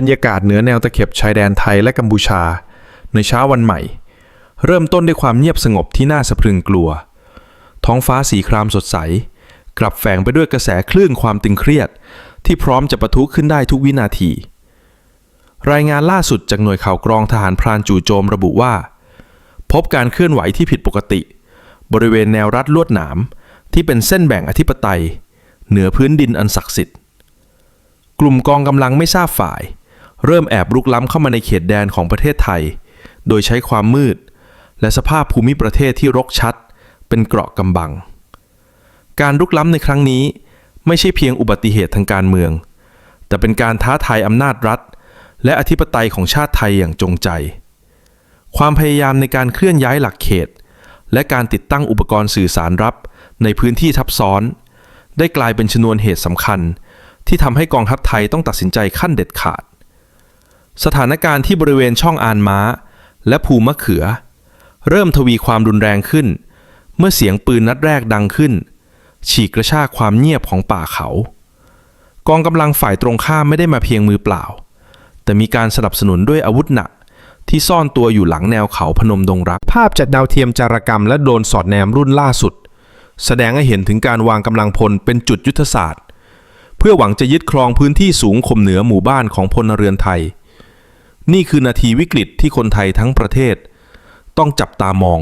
บรรยากาศเหนือแนวตะเข็บชายแดนไทยและกัมพูชา ในเช้าวันใหม่ เริ่มต้นด้วยความเงียบสงบที่น่าสะพรึงกลัว ท้องฟ้าสีครามสดใส กลับแฝงไปด้วยกระแสคลื่นความตึงเครียด ที่พร้อมจะปะทุขึ้นได้ทุกวินาที รายงานล่าสุดจากหน่วยข่าวกรองทหารพรานจู่โจมระบุว่า พบการเคลื่อนไหวที่ผิดปกติ บริเวณแนวรัดลวดหนามที่เป็นเส้นแบ่งอธิปไตย เหนือพื้นดินอันศักดิ์สิทธิ์กลุ่มกองกำลังไม่ทราบฝ่าย เริ่มแอบรุกล้ำเข้ามาในเขตแดนของประเทศไทย โดยใช้ความมืด และสภาพภูมิประเทศที่รกชัด เป็นเกราะกำบัง การรุกล้ำในครั้งนี้ ไม่ใช่เพียงอุบัติเหตุทางการเมือง แต่เป็นการท้าทายอำนาจรัฐ และอธิปไตยของชาติไทยอย่างจงใจ ความพยายามในการเคลื่อนย้ายหลักเขต และการติดตั้งอุปกรณ์สื่อสารรับในพื้นที่ทับซ้อน ได้กลายเป็นชนวนเหตุสำคัญ ที่ทำให้กองทัพไทยต้องตัดสินใจขั้นเด็ดขาด สถานการณ์ที่บริเวณช่องอานม้า และภูมะเขือ เริ่มทวีความรุนแรงขึ้น เมื่อเสียงปืนนัดแรกดังขึ้น ฉีกกระชากความเงียบของป่าเขา กองกำลังฝ่ายตรงข้ามไม่ได้มาเพียงมือเปล่า แต่มีการสนับสนุนด้วยอาวุธหนักที่ซ่อนตัวอยู่หลังแนวเขาพนมดงรัก ภาพจากดาวเทียมจารกรรมและโดรนสอดแนมรุ่นล่าสุด แสดงให้เห็นถึงการวางกำลังพลเป็นจุดยุทธศาสตร์ เพื่อหวังจะยึดครองพื้นที่สูงข่มเหนือหมู่บ้านของพลเรือนไทย นี่คือนาทีวิกฤตที่คนไทยทั้งประเทศ ต้องจับตามอง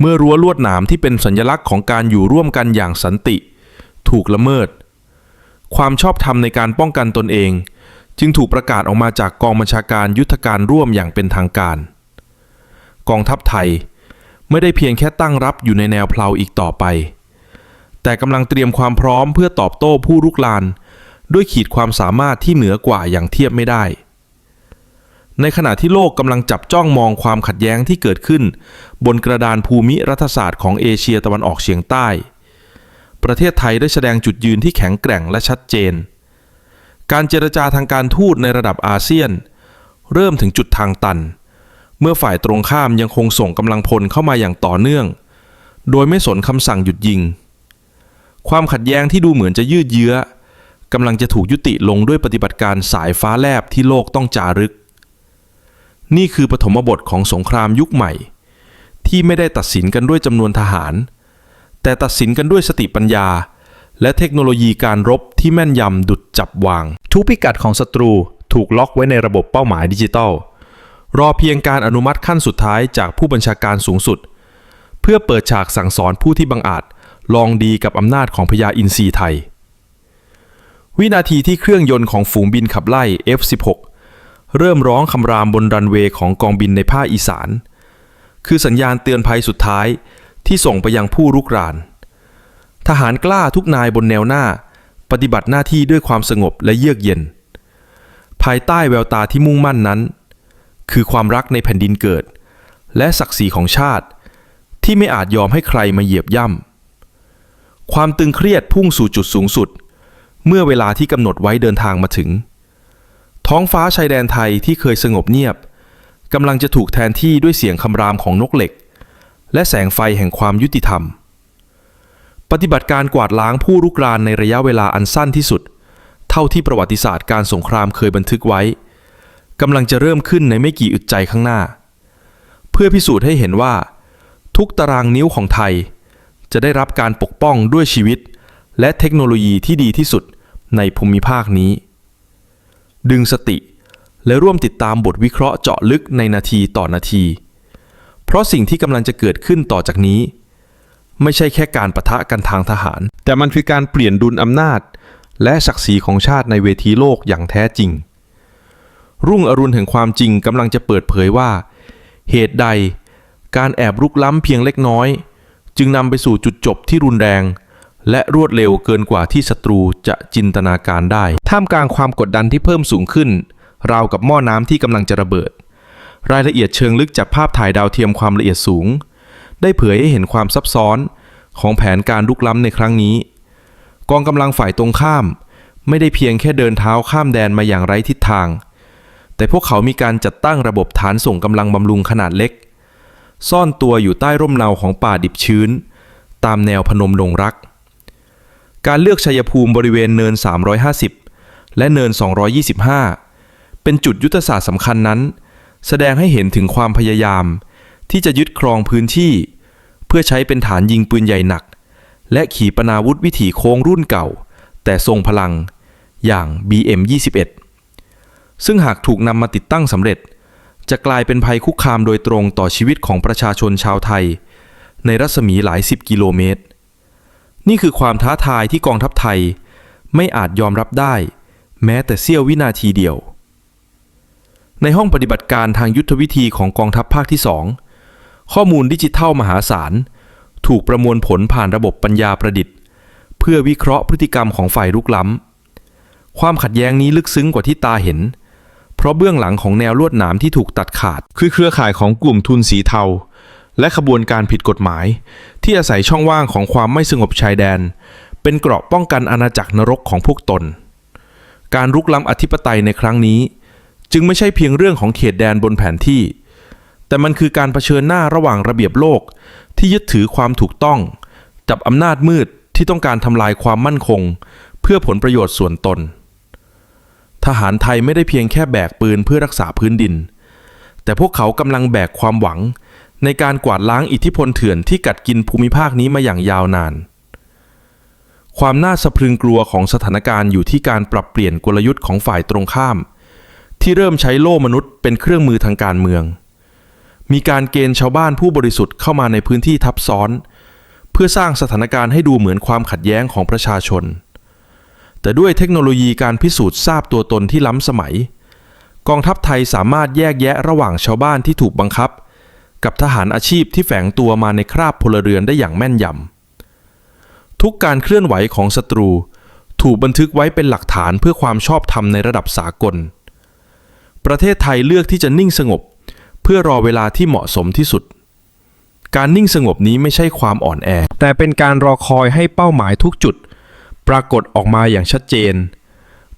เมื่อรั้วลวดหนามที่เป็นสัญลักษณ์ของการอยู่ร่วมกันอย่างสันติ ถูกละเมิด ความชอบธรรมในการป้องกันตนเอง จึงถูกประกาศออกมาจากกองบัญชาการยุทธการร่วมอย่างเป็นทางการ กองทัพไทยไม่ได้เพียงแค่ตั้งรับอยู่ในแนวเพลาอีกต่อไป แต่กำลังเตรียมความพร้อมเพื่อตอบโต้ผู้รุกราน ด้วยขีดความสามารถที่เหนือกว่าอย่างเทียบไม่ได้ ในขณะที่โลกกำลังจับจ้องมองความขัดแย้งที่เกิดขึ้น บนกระดานภูมิรัฐศาสตร์ของเอเชียตะวันออกเฉียงใต้ ประเทศไทยได้แสดงจุดยืนที่แข็งแกร่งและชัดเจน การเจรจาทางการทูตในระดับอาเซียน เริ่มถึงจุดทางตัน เมื่อฝ่ายตรงข้ามยังคงส่งกำลังพลเข้ามาอย่างต่อเนื่อง โดยไม่สนคำสั่งหยุดยิง ความขัดแย้งที่ดูเหมือนจะยืดเยื้อกำลังจะถูกยุติลงด้วยปฏิบัติการสายฟ้าแลบที่โลกต้องจารึก นี่คือปฐมบทของสงครามยุคใหม่ ที่ไม่ได้ตัดสินกันด้วยจำนวนทหาร แต่ตัดสินกันด้วยสติปัญญา และเทคโนโลยีการรบที่แม่นยำดุดจับวาง ทุกพิกัดของศัตรูถูกล็อกไว้ในระบบเป้าหมายดิจิทัลรอเพียงการอนุมัติขั้นสุดท้ายจากผู้บัญชาการสูงสุด เพื่อเปิดฉากสั่งสอนผู้ที่บังอาจลองดีกับอำนาจของพญาอินทรีไทย วินาทีที่เครื่องยนต์ของฝูงบินขับไล่ F-16 เริ่มร้องคำรามบนรันเวย์ของกองบินในภาคอีสาน คือสัญญาณเตือนภัยสุดท้ายที่ส่งไปยังผู้รุกราน ทหารกล้าทุกนายบนแนวหน้า ปฏิบัติหน้าที่ด้วยความสงบและเยือกเย็น ภายใต้แววตาที่มุ่งมั่นนั้น คือความรักในแผ่นดินเกิด และศักดิ์ศรีของชาติ ที่ไม่อาจยอมให้ใครมาเหยียบย่ำความตึงเครียดพุ่งสู่จุดสูงสุด เมื่อเวลาที่กำหนดไว้เดินทางมาถึง ท้องฟ้าชายแดนไทยที่เคยสงบเงียบกำลังจะถูกแทนที่ด้วยเสียงคำรามของนกเหล็ก และแสงไฟแห่งความยุติธรรม ปฏิบัติการกวาดล้างผู้รุกรานในระยะเวลาอันสั้นที่สุด เท่าที่ประวัติศาสตร์การสงครามเคยบันทึกไว้กำลังจะเริ่มขึ้นในไม่กี่อึดใจข้างหน้า เพื่อพิสูจน์ให้เห็นว่า ทุกตารางนิ้วของไทย จะได้รับการปกป้องด้วยชีวิต และเทคโนโลยีที่ดีที่สุดในภูมิภาคนี้ ดึงสติ และร่วมติดตามบทวิเคราะห์เจาะลึกในนาทีต่อนาที เพราะสิ่งที่กำลังจะเกิดขึ้นต่อจากนี้ ไม่ใช่แค่การประทะกันทางทหาร แต่มันคือการเปลี่ยนดุลอำนาจ และศักดิ์ศรีของชาติในเวทีโลกอย่างแท้จริง รุ่งอรุณแห่งความจริงกำลังจะเปิดเผยว่า เหตุใด การแอบรุกล้ำเพียงเล็กน้อย จึงนำไปสู่จุดจบที่รุนแรง และรวดเร็วเกินกว่าที่ศัตรูจะจินตนาการได้ ท่ามกลางความกดดันที่เพิ่มสูงขึ้น ราวกับหม้อน้ำที่กำลังจะระเบิด รายละเอียดเชิงลึกจากภาพถ่ายดาวเทียมความละเอียดสูง ได้เผยให้เห็นความซับซ้อนของแผนการลุกล้ำในครั้งนี้ กองกำลังฝ่ายตรงข้าม ไม่ได้เพียงแค่เดินเท้าข้ามแดนมาอย่างไร้ทิศทาง แต่พวกเขามีการจัดตั้งระบบฐานส่งกำลังบำรุงขนาดเล็ก ซ่อนตัวอยู่ใต้ร่มเงาของป่าดิบชื้น ตามแนวพนมดงรัก การเลือกชัยภูมิบริเวณเนิน 350 และเนิน 225 เป็นจุดยุทธศาสตร์สำคัญนั้น แสดงให้เห็นถึงความพยายาม ที่จะยึดครองพื้นที่ เพื่อใช้เป็นฐานยิงปืนใหญ่หนัก และขีปนาวุธวิถีโค้งรุ่นเก่า แต่ทรงพลังอย่าง BM21 ซึ่งหากถูกนำมาติดตั้งสำเร็จ จะกลายเป็นภัยคุกคามโดยตรงต่อชีวิตของประชาชนชาวไทย ในรัศมีหลายสิบกิโลเมตร นี่คือความท้าทายที่กองทัพไทย ไม่อาจยอมรับได้ แม้แต่เสี้ยววินาทีเดียว ในห้องปฏิบัติการทางยุทธวิธีของกองทัพภาคที่ 2 ข้อมูลดิจิทัลมหาศาล ถูกประมวลผลผ่านระบบปัญญาประดิษฐ์ เพื่อวิเคราะห์พฤติกรรมของฝ่ายรุกล้ำ ความขัดแย้งนี้ลึกซึ้งกว่าที่ตาเห็น เพราะเบื้องหลังของแนวลวดหนามที่ถูกตัดขาด คือเครือข่ายของกลุ่มทุนสีเทา และขบวนการผิดกฎหมาย ที่อาศัยช่องว่างของความไม่สงบชายแดน เป็นเกราะป้องกันอาณาจักรนรกของพวกตน การรุกล้ำอธิปไตยในครั้งนี้ จึงไม่ใช่เพียงเรื่องของเขตแดนบนแผนที่ แต่มันคือการเผชิญหน้าระหว่างระเบียบโลกที่ยึดถือความถูกต้องจับอำนาจมืดที่ต้องการทำลายความมั่นคง เพื่อผลประโยชน์ส่วนตน ทหารไทยไม่ได้เพียงแค่แบกปืนเพื่อรักษาพื้นดิน แต่พวกเขากำลังแบกความหวัง ในการกวาดล้างอิทธิพลเถื่อนที่กัดกินภูมิภาคนี้มาอย่างยาวนาน ความน่าสะพรึงกลัวของสถานการณ์อยู่ที่การปรับเปลี่ยนกลยุทธ์ของฝ่ายตรงข้าม ที่เริ่มใช้โล่มนุษย์เป็นเครื่องมือทางการเมือง มีการเกณฑ์ชาวบ้านผู้บริสุทธิ์เข้ามาในพื้นที่ทับซ้อน เพื่อสร้างสถานการณ์ให้ดูเหมือนความขัดแย้งของประชาชน แต่ด้วยเทคโนโลยีการพิสูจน์ทราบตัวตนที่ล้ำสมัย กองทัพไทยสามารถแยกแยะระหว่างชาวบ้านที่ถูกบังคับ กับทหารอาชีพที่แฝงตัวมาในคราบพลเรือนได้อย่างแม่นยำทุกการเคลื่อนไหวของศัตรูถูกบันทึกไว้เป็นหลักฐานเพื่อความชอบธรรมในระดับสากล ประเทศไทยเลือกที่จะนิ่งสงบ เพื่อรอเวลาที่เหมาะสมที่สุด การนิ่งสงบนี้ไม่ใช่ความอ่อนแอ แต่เป็นการรอคอยให้เป้าหมายทุกจุด ปรากฏออกมาอย่างชัดเจน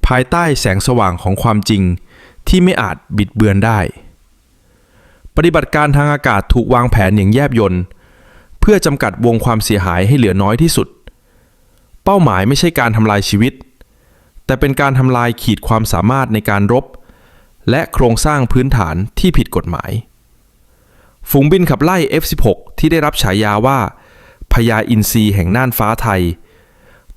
ภายใต้แสงสว่างของความจริงที่ไม่อาจบิดเบือนได้ ปฏิบัติการทางอากาศถูกวางแผนอย่างแยบยลเพื่อจำกัดวงความเสียหายให้เหลือน้อยที่สุด เป้าหมายไม่ใช่การทำลายชีวิต แต่เป็นการทำลายขีดความสามารถในการรบ และโครงสร้างพื้นฐานที่ผิดกฎหมาย ฝูงบินขับไล่ F16 ที่ได้รับฉายาว่าพญาอินทรีแห่งน่านฟ้าไทย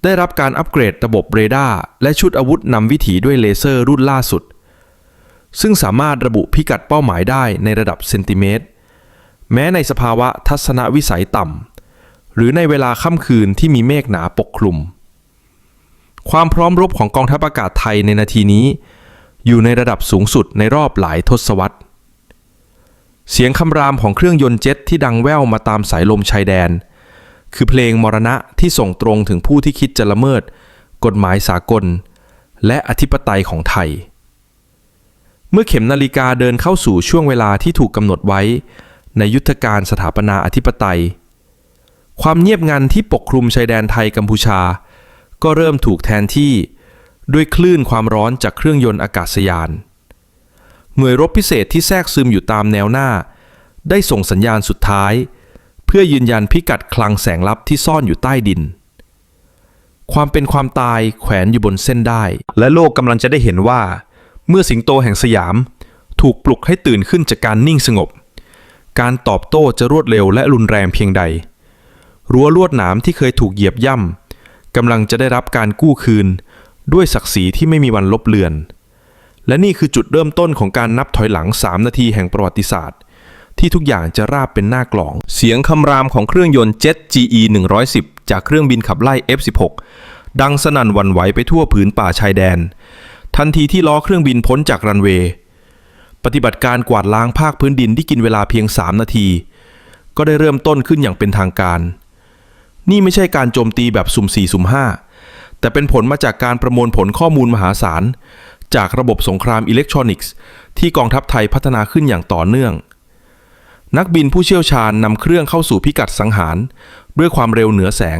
ได้รับการอัปเกรดระบบเรดาร์และชุดอาวุธนำวิถีด้วยเลเซอร์รุ่นล่าสุด ซึ่งสามารถระบุพิกัดเป้าหมายได้ในระดับเซนติเมตร แม้ในสภาวะทัศนวิสัยต่ำ หรือในเวลาค่ำคืนที่มีเมฆหนาปกคลุม ความพร้อมรบของกองทัพอากาศไทยในนาทีนี้ อยู่ในระดับสูงสุดในรอบหลายทศวรรษ เสียงคำรามของเครื่องยนต์เจ็ตที่ดังแว่วมาตามสายลมชายแดน คือเพลงมรณะที่ส่งตรงถึงผู้ที่คิดจะละเมิด กฎหมายสากล และอธิปไตยของไทย เมื่อเข็มนาฬิกาเดินเข้าสู่ช่วงเวลาที่ถูกกำหนดไว้ ในยุทธการสถาปนาอธิปไตย ความเงียบงันที่ปกคลุมชายแดนไทยกัมพูชา ก็เริ่มถูกแทนที่ด้วยคลื่นความร้อนจากเครื่องยนต์อากาศยาน หน่วยรบพิเศษที่แทรกซึมอยู่ตามแนวหน้า ได้ส่งสัญญาณสุดท้าย เพื่อยืนยันพิกัดคลังแสงลับที่ซ่อนอยู่ใต้ดิน ความเป็นความตายแขวนอยู่บนเส้นได้ และโลกกำลังจะได้เห็นว่า เมื่อสิงโตแห่งสยาม ถูกปลุกให้ตื่นขึ้นจากการนิ่งสงบ การตอบโต้จะรวดเร็วและรุนแรงเพียงใด รั้วลวดหนามที่เคยถูกเหยียบย่ำกำลังจะได้รับการกู้คืน ด้วยศักดิ์ศรีที่ไม่มีวันลบเลือน และนี่คือจุดเริ่มต้นของการนับถอยหลัง 3 นาทีแห่งประวัติศาสตร์ ที่ทุกอย่างจะราบเป็นหน้ากล่อง เสียงคำรามของเครื่องยนต์เจ็ต GE 110จากเครื่องบินขับไล่ F16 ดังสนั่นวันไหวไปทั่วผืนป่าชายแดน ทันทีที่ล้อเครื่องบินพ้นจากรันเวย์ปฏิบัติการกวาดล้างภาคพื้นดินที่กินเวลาเพียง 3 นาที ก็ได้เริ่มต้นขึ้นอย่างเป็นทางการ นี่ไม่ใช่การโจมตีแบบสุ่ม4สุ่ม5แต่เป็นผลมาจากการประมวลผลข้อมูลมหาศาล จากระบบสงครามอิเล็กทรอนิกส์ ที่กองทัพไทยพัฒนาขึ้นอย่างต่อเนื่อง นักบินผู้เชี่ยวชาญนำเครื่องเข้าสู่พิกัดสังหาร ด้วยความเร็วเหนือแสง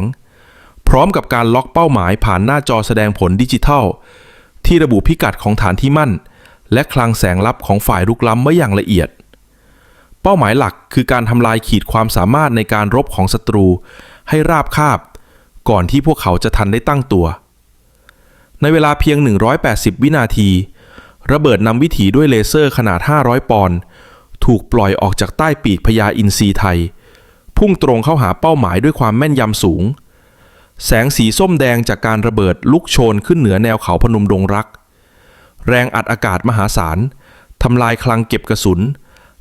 พร้อมกับการล็อกเป้าหมายผ่านหน้าจอแสดงผลดิจิทัล ที่ระบุพิกัดของฐานที่มั่น และคลังแสงลับของฝ่ายรุกล้ำไว้อย่างละเอียด เป้าหมายหลักคือการทำลายขีดความสามารถในการรบของศัตรู ให้ราบคาบ ก่อนที่พวกเขาจะทันได้ตั้งตัว ในเวลาเพียง 180 วินาที ระเบิดนำวิถีด้วยเลเซอร์ขนาด 500 ปอนด์ถูกปล่อยออกจากใต้ปีกพญาอินทรีไทย พุ่งตรงเข้าหาเป้าหมายด้วยความแม่นยำสูง แสงสีส้มแดงจากการระเบิดลุกโชนขึ้นเหนือแนวเขาพนมดงรัก แรงอัดอากาศมหาศาลทำลายคลังเก็บกระสุน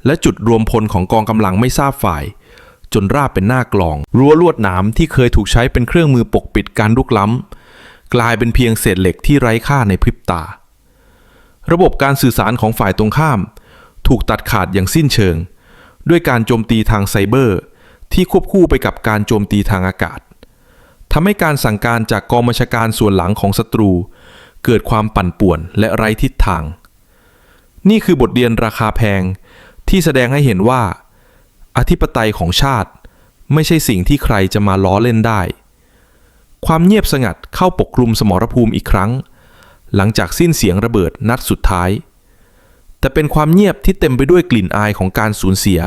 และจุดรวมพลของกองกำลังไม่ทราบฝ่าย จนราบเป็นหน้ากลอง รั้วลวดหนามที่เคยถูกใช้เป็นเครื่องมือปกปิดการลุกล้ำ กลายเป็นเพียงเศษเหล็กที่ไร้ค่าในพริบตา ระบบการสื่อสารของฝ่ายตรงข้าม ถูกตัดขาดอย่างสิ้นเชิง ด้วยการโจมตีทางไซเบอร์ ที่ควบคู่ไปกับการโจมตีทางอากาศ ทำให้การสั่งการจากกองบัญชาการส่วนหลังของศัตรู เกิดความปั่นป่วนและไร้ทิศทาง นี่คือบทเรียนราคาแพงที่แสดงให้เห็นว่า อธิปไตยของชาติไม่ใช่สิ่งที่ใครจะมาล้อเล่นได้ ความเงียบสงัดเข้าปกคลุมสมรภูมิอีกครั้ง หลังจากสิ้นเสียงระเบิดนัดสุดท้าย แต่เป็นความเงียบที่เต็มไปด้วยกลิ่นอายของการสูญเสีย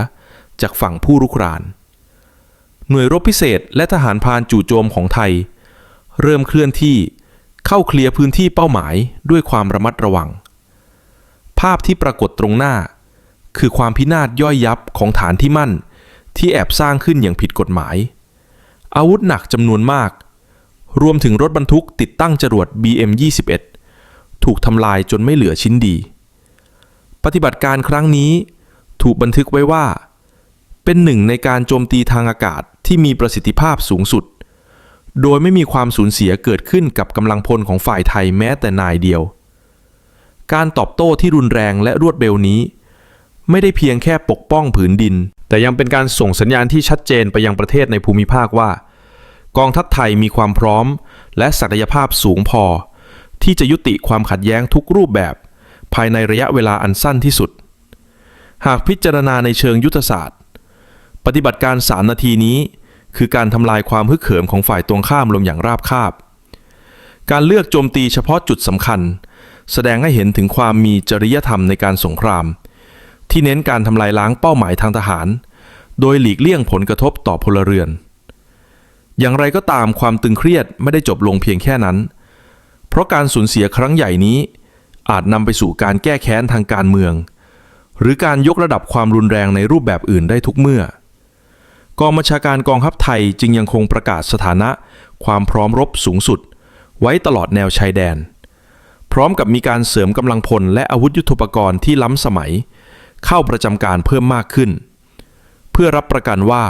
จากฝั่งผู้รุกราน หน่วยรบพิเศษและทหารพรานจู่โจมของไทย เริ่มเคลื่อนที่เข้าเคลียร์พื้นที่เป้าหมายด้วยความระมัดระวัง ภาพที่ปรากฏตรงหน้า คือความพินาศย่อยยับของฐานที่มั่น ที่แอบสร้างขึ้นอย่างผิดกฎหมาย อาวุธหนักจำนวนมาก รวมถึงรถบรรทุกติดตั้งจรวด BM-21 ถูกทำลายจนไม่เหลือชิ้นดี ปฏิบัติการครั้งนี้ถูกบันทึกไว้ว่า เป็นหนึ่งในการโจมตีทางอากาศที่มีประสิทธิภาพสูงสุด โดยไม่มีความสูญเสียเกิดขึ้นกับกำลังพลของฝ่ายไทยแม้แต่นายเดียว การตอบโต้ที่รุนแรงและรวดเร็วนี้ ไม่ได้เพียงแค่ปกป้องผืนดิน แต่ยังเป็นการส่งสัญญาณที่ชัดเจนไปยังประเทศในภูมิภาคว่า กองทัพไทยมีความพร้อม และศักยภาพสูงพอ ที่จะยุติความขัดแย้งทุกรูปแบบ ภายในระยะเวลาอันสั้นที่สุด หากพิจารณาในเชิงยุทธศาสตร์ ปฏิบัติการ 3 นาทีนี้ คือการทำลายความฮึกเหิมของฝ่ายตรงข้ามลงอย่างราบคาบ การเลือกโจมตีเฉพาะจุดสำคัญ แสดงให้เห็นถึงความมีจริยธรรมในการสงคราม ที่เน้นการทำลายล้างเป้าหมายทางทหาร โดยหลีกเลี่ยงผลกระทบต่อพลเรือน อย่างไรก็ตามความตึงเครียดไม่ได้จบลงเพียงแค่นั้น เพราะการสูญเสียครั้งใหญ่นี้ อาจนำไปสู่การแก้แค้นทางการเมือง หรือการยกระดับความรุนแรงในรูปแบบอื่นได้ทุกเมื่อ กองบัญชาการกองทัพไทยจึงยังคงประกาศสถานะ ความพร้อมรบสูงสุด ไว้ตลอดแนวชายแดน พร้อมกับมีการเสริมกำลังพลและอาวุธยุทโธปกรณ์ที่ล้ำสมัย เข้าประจำการเพิ่มมากขึ้น เพื่อรับประกันว่า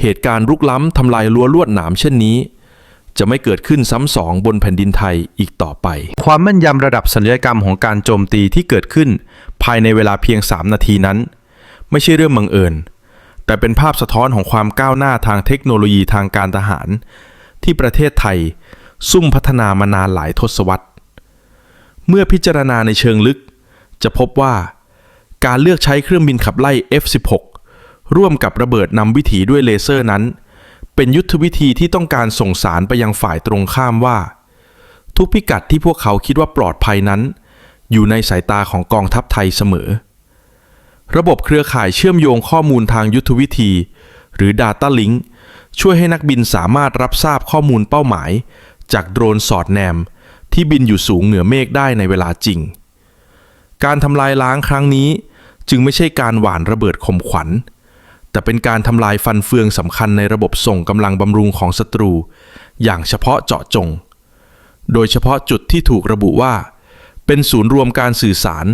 เหตุการณ์รุกล้ำทำลายรั้วลวดหนามเช่นนี้ จะไม่เกิดขึ้นซ้ำสองบนแผ่นดินไทยอีกต่อไป ความแม่นยำระดับสัญญกรรมของการโจมตีที่เกิดขึ้น ภายในเวลาเพียง 3 นาทีนั้น ไม่ใช่เรื่องบังเอิญ แต่เป็นภาพสะท้อนของความก้าวหน้าทางเทคโนโลยีทางการทหาร ที่ประเทศไทย ซุ่มพัฒนามานานหลายทศวรรษ เมื่อพิจารณาในเชิงลึก จะพบว่าการเลือกใช้เครื่องบินขับไล่ F-16 ร่วมกับระเบิดนำวิถีด้วยเลเซอร์นั้น เป็นยุทธวิธีที่ต้องการส่งสารไปยังฝ่ายตรงข้ามว่า ทุกพิกัดที่พวกเขาคิดว่าปลอดภัยนั้น อยู่ในสายตาของกองทัพไทยเสมอ ระบบเครือข่ายเชื่อมโยงข้อมูลทางยุทธวิธี หรือ Data Link ช่วยให้นักบินสามารถรับทราบข้อมูลเป้าหมาย จากโดรนสอดแนม ที่บินอยู่สูงเหนือเมฆได้ในเวลาจริง การทำลายล้างครั้งนี้ จึงไม่ใช่การหว่านระเบิดข่มขวัญ แต่เป็นการทำลายฟันเฟืองสำคัญในระบบส่งกำลังบำรุงของศัตรู อย่างเฉพาะเจาะจง โดยเฉพาะจุดที่ถูกระบุว่า เป็นศูนย์รวมการสื่อสาร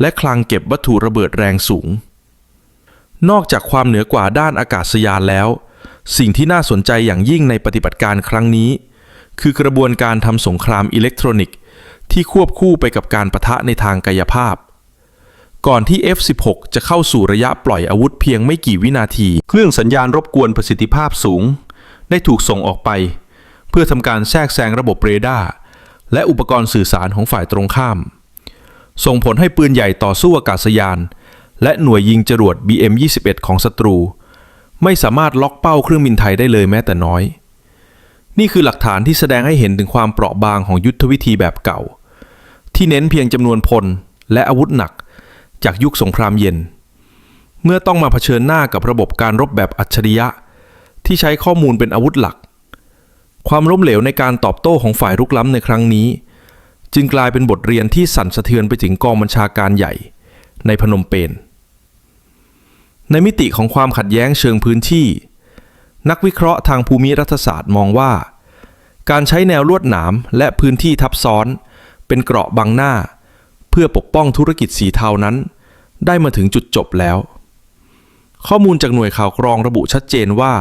และคลังเก็บวัตถุระเบิดแรงสูง นอกจากความเหนือกว่าด้านอากาศยานแล้ว สิ่งที่น่าสนใจอย่างยิ่งในปฏิบัติการครั้งนี้ คือกระบวนการทำสงครามอิเล็กทรอนิกส์ ที่ควบคู่ไปกับการประทะในทางกายภาพ ก่อนที่ F-16 จะเข้าสู่ระยะปล่อยอาวุธเพียงไม่กี่วินาที เครื่องสัญญาณรบกวนประสิทธิภาพสูง ได้ถูกส่งออกไป เพื่อทำการแทรกแซงระบบเรดาร์และอุปกรณ์สื่อสารของฝ่ายตรงข้าม ส่งผลให้ปืนใหญ่ต่อสู้อากาศยาน และหน่วยยิงจรวด BM-21 ของศัตรู ไม่สามารถล็อกเป้าเครื่องบินไทยได้เลยแม้แต่น้อย นี่คือหลักฐานที่แสดงให้เห็นถึงความเปราะบางของยุทธวิธีแบบเก่า ที่เน้นเพียงจำนวนพลและอาวุธหนักจากยุคสงครามเย็น เมื่อต้องมาเผชิญหน้ากับระบบการรบแบบอัจฉริยะ ที่ใช้ข้อมูลเป็นอาวุธหลัก ความล้มเหลวในการตอบโต้ของฝ่ายรุกล้ำในครั้งนี้ จึงกลายเป็นบทเรียนที่สั่นสะเทือนไปถึงกองบัญชาการใหญ่ในพนมเปญในมิติของความขัดแย้งเชิงพื้นที่ นักวิเคราะห์ทางภูมิรัฐศาสตร์มองว่า การใช้แนวลวดหนามและพื้นที่ทับซ้อน เป็นเกราะบังหน้า เพื่อปกป้องธุรกิจสีเทานั้น ได้มาถึงจุดจบแล้ว ข้อมูลจากหน่วยข่าวกรองระบุชัดเจนว่า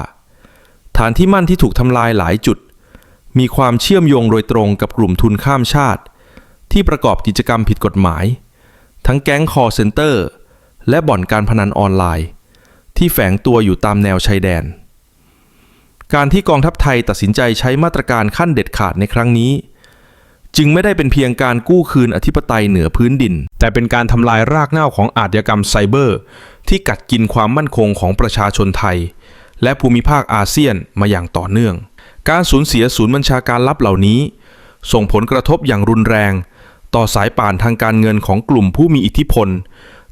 ฐานที่มั่นที่ถูกทำลายหลายจุด มีความเชื่อมโยงโดยตรงกับกลุ่มทุนข้ามชาติ ที่ประกอบกิจกรรมผิดกฎหมาย ทั้งแก๊งคอร์เซนเตอร์ และบ่อนการพนันออนไลน์ ที่แฝงตัวอยู่ตามแนวชายแดน การที่กองทัพไทยตัดสินใจใช้มาตรการขั้นเด็ดขาดในครั้งนี้ จึงไม่ได้เป็นเพียงการกู้คืนอธิปไตยเหนือพื้นดิน แต่เป็นการทำลายรากเหง้าของอาชญากรรมไซเบอร์ ที่กัดกินความมั่นคงของประชาชนไทย และภูมิภาคอาเซียนมาอย่างต่อเนื่อง การสูญเสียศูนย์บัญชาการลับเหล่านี้ ส่งผลกระทบอย่างรุนแรง ต่อสายป่านทางการเงินของกลุ่มผู้มีอิทธิพล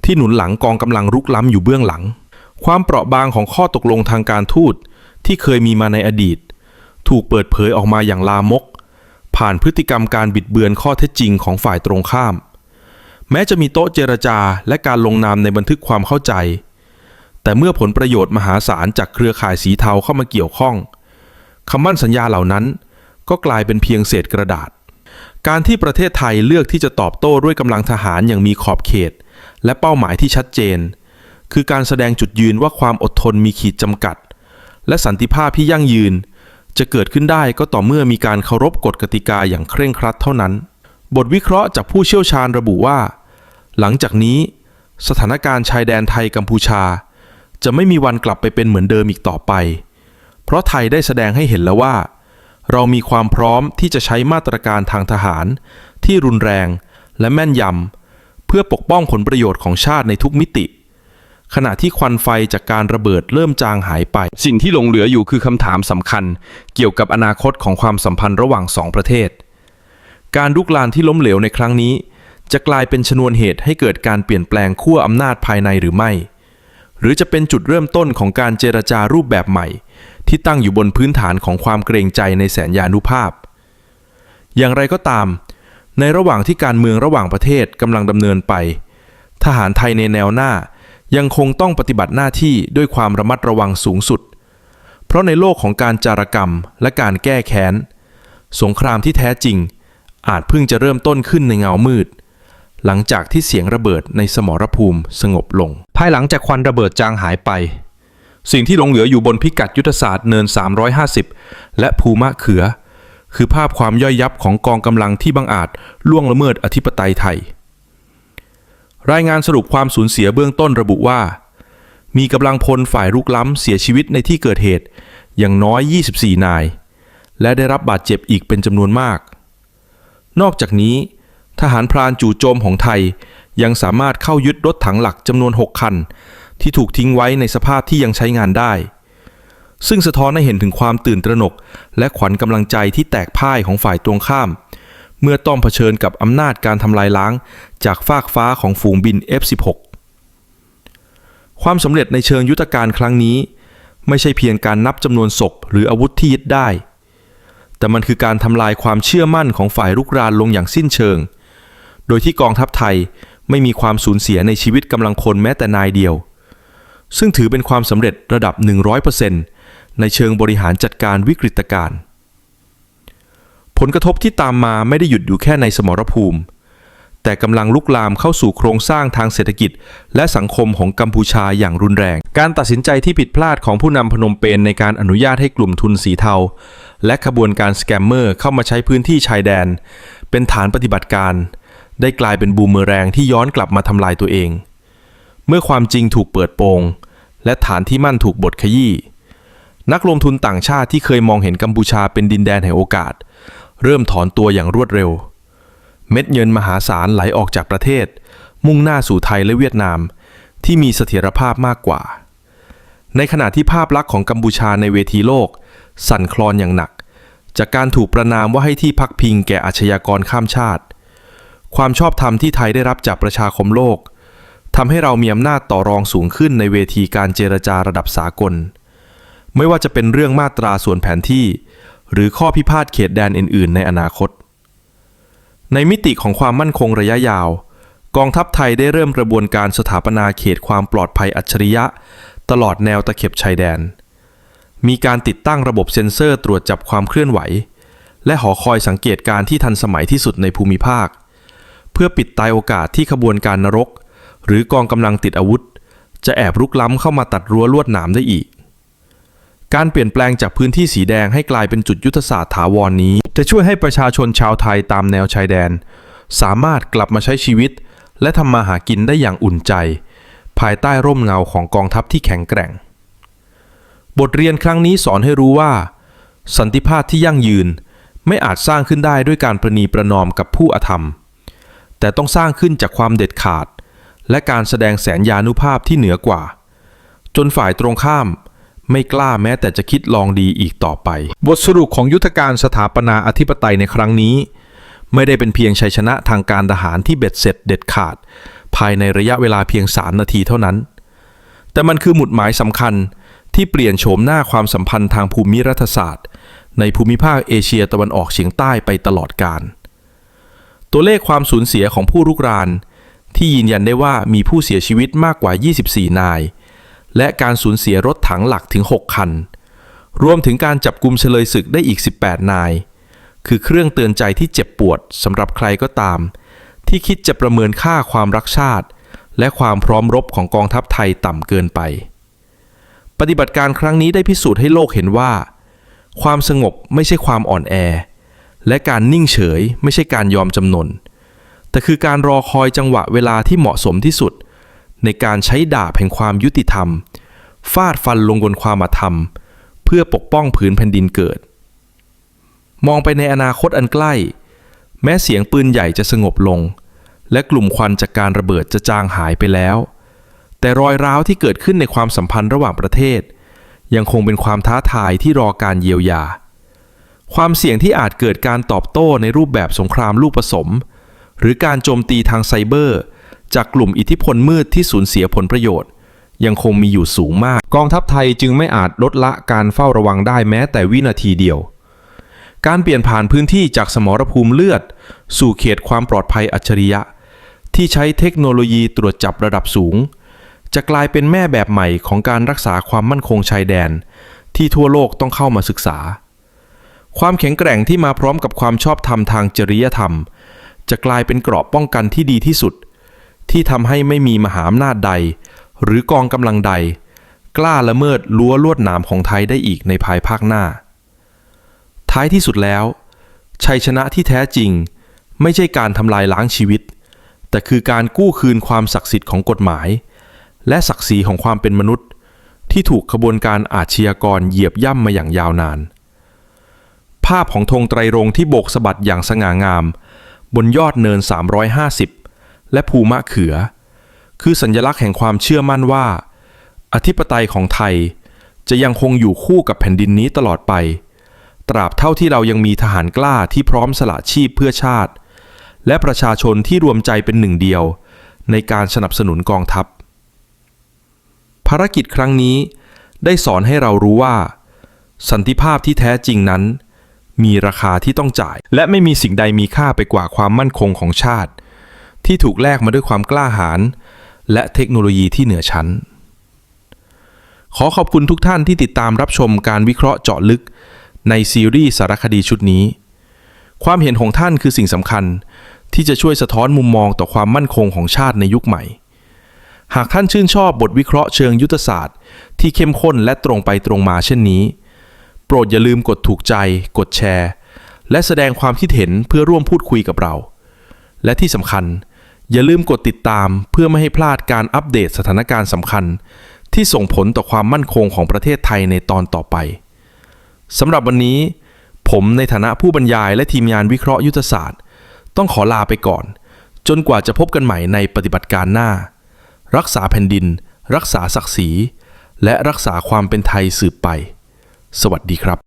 ที่หนุนหลังกองกำลังรุกล้ำอยู่เบื้องหลัง ความเปราะบางของข้อตกลงทางการทูตที่เคยมีมาในอดีต ถูกเปิดเผยออกมาอย่างลามก ผ่านพฤติกรรมการบิดเบือนข้อเท็จจริงของฝ่ายตรงข้าม แม้จะมีโต๊ะเจรจาและการลงนามในบันทึกความเข้าใจ แต่เมื่อผลประโยชน์มหาศาลจากเครือข่ายสีเทาเข้ามาเกี่ยวข้องคำมั่นสัญญาเหล่านั้น ก็กลายเป็นเพียงเศษกระดาษ การที่ประเทศไทยเลือกที่จะตอบโต้ด้วยกำลังทหารอย่างมีขอบเขต และเป้าหมายที่ชัดเจน คือการแสดงจุดยืนว่าความอดทนมีขีดจำกัด และสันติภาพที่ยั่งยืน จะเกิดขึ้นได้ก็ต่อเมื่อมีการเคารพกฎกติกาอย่างเคร่งครัดเท่านั้น บทวิเคราะห์จากผู้เชี่ยวชาญระบุว่า หลังจากนี้ สถานการณ์ชายแดนไทยกัมพูชา จะไม่มีวันกลับไปเป็นเหมือนเดิมอีกต่อไป เพราะไทยได้แสดงให้เห็นแล้วว่า เรามีความพร้อมที่จะใช้มาตรการทางทหาร ที่รุนแรงและแม่นยำเพื่อปกป้องผลประโยชน์ของชาติในทุกมิติ ขณะที่ควันไฟจากการระเบิดเริ่มจางหายไป สิ่งที่หลงเหลืออยู่คือคำถามสำคัญ เกี่ยวกับอนาคตของความสัมพันธ์ระหว่างสองประเทศ การลุกลานที่ล้มเหลวในครั้งนี้ จะกลายเป็นชนวนเหตุให้เกิดการเปลี่ยนแปลงขั้วอำนาจภายในหรือไม่ หรือจะเป็นจุดเริ่มต้นของการเจรจารูปแบบใหม่ ที่ตั้งอยู่บนพื้นฐานของความเกรงใจในแสนยานุภาพ อย่างไรก็ตาม ในระหว่างที่การเมืองระหว่างประเทศกำลังดำเนินไป ทหารไทยในแนวหน้ายังคงต้องปฏิบัติหน้าที่ด้วยความระมัดระวังสูงสุด เพราะในโลกของการจารกรรมและการแก้แค้น สงครามที่แท้จริง อาจเพิ่งจะเริ่มต้นขึ้นในเงามืด หลังจากที่เสียงระเบิดในสมรภูมิสงบลง ภายหลังจากควันระเบิดจางหายไป สิ่งที่หลงเหลืออยู่บนพิกัดยุทธศาสตร์เนิน 350 และภูมะเขือ คือภาพความย่อยยับของกองกำลังที่บังอาจล่วงละเมิดอธิปไตยไทย รายงานสรุปความสูญเสียเบื้องต้นระบุว่า มีกำลังพลฝ่ายรุกล้ำเสียชีวิตในที่เกิดเหตุอย่างน้อย 24 นาย และได้รับบาดเจ็บอีกเป็นจำนวนมาก นอกจากนี้ ทหารพรานจู่โจมของไทยยังสามารถเข้ายึดรถถังหลักจำนวน 6 คัน ที่ถูกทิ้งไว้ในสภาพที่ยังใช้งานได้ ซึ่งสะท้อนให้เห็นถึงความตื่นตระหนก และขวัญกำลังใจที่แตกพ่ายของฝ่ายตรงข้าม เมื่อต้องเผชิญกับอำนาจการทำลายล้าง จากฟากฟ้าของฝูงบิน F-16 ความสำเร็จในเชิงยุทธการครั้งนี้ ไม่ใช่เพียงการนับจำนวนศพหรืออาวุธที่ยึดได้ แต่มันคือการทำลายความเชื่อมั่นของฝ่ายรุกรานลงอย่างสิ้นเชิง โดยที่กองทัพไทยไม่มีความสูญเสียในชีวิตกำลังพลแม้แต่นายเดียว ซึ่งถือเป็นความสำเร็จระดับ 100%ในเชิงบริหารจัดการวิกฤตการณ์ผลกระทบที่ตามมาไม่ได้หยุดอยู่แค่ในสมรภูมิ แต่กำลังลุกลามเข้าสู่โครงสร้างทางเศรษฐกิจ และสังคมของกัมพูชาอย่างรุนแรง การตัดสินใจที่ผิดพลาดของผู้นำพนมเปญในการอนุญาตให้กลุ่มทุนสีเทา และขบวนการสแกมเมอร์เข้ามาใช้พื้นที่ชายแดน เป็นฐานปฏิบัติการ ได้กลายเป็นบูมเมอแรงที่ย้อนกลับมาทำลายตัวเอง เมื่อความจริงถูกเปิดโปง และฐานที่มั่นถูกบดขยี้นักลงทุนต่างชาติที่เคยมองเห็นกัมพูชาเป็นดินแดนแห่งโอกาส เริ่มถอนตัวอย่างรวดเร็ว เม็ดเงินมหาศาลไหลออกจากประเทศ มุ่งหน้าสู่ไทยและเวียดนาม ที่มีเสถียรภาพมากกว่า ในขณะที่ภาพลักษณ์ของกัมพูชาในเวทีโลก สั่นคลอนอย่างหนัก จากการถูกประนามว่าให้ที่พักพิงแก่อาชญากรข้ามชาติ ความชอบธรรมที่ไทยได้รับจากประชาคมโลก ทำให้เรามีอำนาจต่อรองสูงขึ้นในเวทีการเจรจาระดับสากล ไม่ว่าจะเป็นเรื่องมาตราส่วนแผนที่ หรือข้อพิพาทเขตแดนอื่น ๆ ในอนาคต ในมิติของความมั่นคงระยะยาว กองทัพไทยได้เริ่มกระบวนการสถาปนาเขตความปลอดภัยอัจฉริยะ ตลอดแนวตะเข็บชายแดน มีการติดตั้งระบบเซ็นเซอร์ตรวจจับความเคลื่อนไหว และหอคอยสังเกตการณ์ที่ทันสมัยที่สุดในภูมิภาค เพื่อปิดตายโอกาสที่ขบวนการนรก หรือกองกำลังติดอาวุธ จะแอบรุกล้ำเข้ามาตัดรั้วลวดหนามได้อีก การเปลี่ยนแปลงจากพื้นที่สีแดงให้กลายเป็นจุดยุทธศาสตร์ถาวรนนี้ จะช่วยให้ประชาชนชาวไทยตามแนวชายแดน สามารถกลับมาใช้ชีวิต และทำมาหากินได้อย่างอุ่นใจ ภายใต้ร่มเงาของกองทัพที่แข็งแกร่ง บทเรียนครั้งนี้สอนให้รู้ว่า สันติภาพที่ยั่งยืนไม่อาจสร้างขึ้นได้ด้วยการประนีประนอมกับผู้อธรรม แต่ต้องสร้างขึ้นจากความเด็ดขาด และการแสดงแสนยานุภาพที่เหนือกว่า จนฝ่ายตรงข้ามไม่กล้าแม้แต่จะคิดลองดีอีกต่อไป บทสรุปของยุทธการสถาปนาอธิปไตยในครั้งนี้ ไม่ได้เป็นเพียงชัยชนะทางการทหารที่เบ็ดเสร็จเด็ดขาด ภายในระยะเวลาเพียง3นาทีเท่านั้น แต่มันคือหมุดหมายสำคัญที่เปลี่ยนโฉมหน้าความสัมพันธ์ทางภูมิรัฐศาสตร์ ในภูมิภาคเอเชียตะวันออกเฉียงใต้ไปตลอดกาลตัวเลขความสูญเสียของผู้รุกราน ที่ยืนยันได้ว่ามีผู้เสียชีวิตมากกว่า 24 นาย และการสูญเสียรถถังหลักถึง 6 คัน รวมถึงการจับกลุ่มเฉลยศึกได้อีก 18 นาย คือเครื่องเตือนใจที่เจ็บปวดสำหรับใครก็ตาม ที่คิดจะประเมินค่าความรักชาติ และความพร้อมรบของกองทัพไทยต่ำเกินไป ปฏิบัติการครั้งนี้ได้พิสูจน์ให้โลกเห็นว่า ความสงบไม่ใช่ความอ่อนแอ และการนิ่งเฉยไม่ใช่การยอมจำนน แต่คือการรอคอยจังหวะเวลาที่เหมาะสมที่สุด ในการใช้ดาบแห่งความยุติธรรม ฟาดฟันลงบนความอาธรรม เพื่อปกป้องผืนแผ่นดินเกิด มองไปในอนาคตอันใกล้ แม้เสียงปืนใหญ่จะสงบลง และกลุ่มควันจากการระเบิดจะจางหายไปแล้ว แต่รอยร้าวที่เกิดขึ้นในความสัมพันธ์ระหว่างประเทศ ยังคงเป็นความท้าทายที่รอการเยียวยา ความเสี่ยงที่อาจเกิดการตอบโต้ในรูปแบบสงครามลูกผสม หรือการโจมตีทางไซเบอร์ จากกลุ่มอิทธิพลมืดที่สูญเสียผลประโยชน์ ยังคงมีอยู่สูงมาก กองทัพไทยจึงไม่อาจลดละการเฝ้าระวังได้แม้แต่วินาทีเดียว การเปลี่ยนผ่านพื้นที่จากสมรภูมิเลือด สู่เขตความปลอดภัยอัจฉริยะ ที่ใช้เทคโนโลยีตรวจจับระดับสูง จะกลายเป็นแม่แบบใหม่ของการรักษาความมั่นคงชายแดน ที่ทั่วโลกต้องเข้ามาศึกษาความแข็งแกร่งที่มาพร้อมกับความชอบธรรมทางจริยธรรม จะกลายเป็นเกราะป้องกันที่ดีที่สุด ที่ทำให้ไม่มีมหาอำนาจใด หรือกองกำลังใด กล้าละเมิดรั้วลวดหนามของไทยได้อีกในภายภาคหน้า ท้ายที่สุดแล้ว ชัยชนะที่แท้จริง ไม่ใช่การทำลายล้างชีวิต แต่คือการกู้คืนความศักดิ์สิทธิ์ของกฎหมาย และศักดิ์ศรีของความเป็นมนุษย์ ที่ถูกขบวนการอาชญากรเหยียบย่ำมาอย่างยาวนาน ภาพของธงไตรรงที่โบกสะบัดอย่างสง่างาม บนยอดเนิน 350 และภูมะเขือ คือสัญลักษณ์แห่งความเชื่อมั่นว่า อธิปไตยของไทยจะยังคงอยู่คู่กับแผ่นดินนี้ตลอดไป ตราบเท่าที่เรายังมีทหารกล้าที่พร้อมสละชีพเพื่อชาติ และประชาชนที่รวมใจเป็นหนึ่งเดียว ในการสนับสนุนกองทัพ ภารกิจครั้งนี้ได้สอนให้เรารู้ว่า สันติภาพที่แท้จริงนั้น มีราคาที่ต้องจ่าย และไม่มีสิ่งใดมีค่าไปกว่าความมั่นคงของชาติ ที่ถูกแลกมาด้วยความกล้าหาญและเทคโนโลยีที่เหนือชั้น ขอขอบคุณทุกท่านที่ติดตามรับชมการวิเคราะห์เจาะลึก ในซีรีส์สารคดีชุดนี้ ความเห็นของท่านคือสิ่งสำคัญ ที่จะช่วยสะท้อนมุมมองต่อความมั่นคงของชาติในยุคใหม่ หากท่านชื่นชอบบทวิเคราะห์เชิงยุทธศาสตร์ ที่เข้มข้นและตรงไปตรงมาเช่นนี้ รดอย่าลืมกดถูกใจ กดแชร์ และแสดงความคิดเห็นเพื่อร่วมพูดคุยกับเรา และที่สำคัญ อย่าลืมกดติดตามเพื่อไม่ให้พลาดการอัปเดตสถานการณ์สำคัญ ที่ส่งผลต่อความมั่นคงของประเทศไทยในตอนต่อไปสำหรับวันนี้ ผมในฐานะผู้บรรยายและทีมงานวิเคราะห์ยุทธศาสตร์ ต้องขอลาไปก่อน จนกว่าจะพบกันใหม่ในปฏิบัติการหน้า รักษาแผ่นดิน รักษาศักดิ์ศรีและรักษาความเป็นไทยสืบไป สวัสดีครับ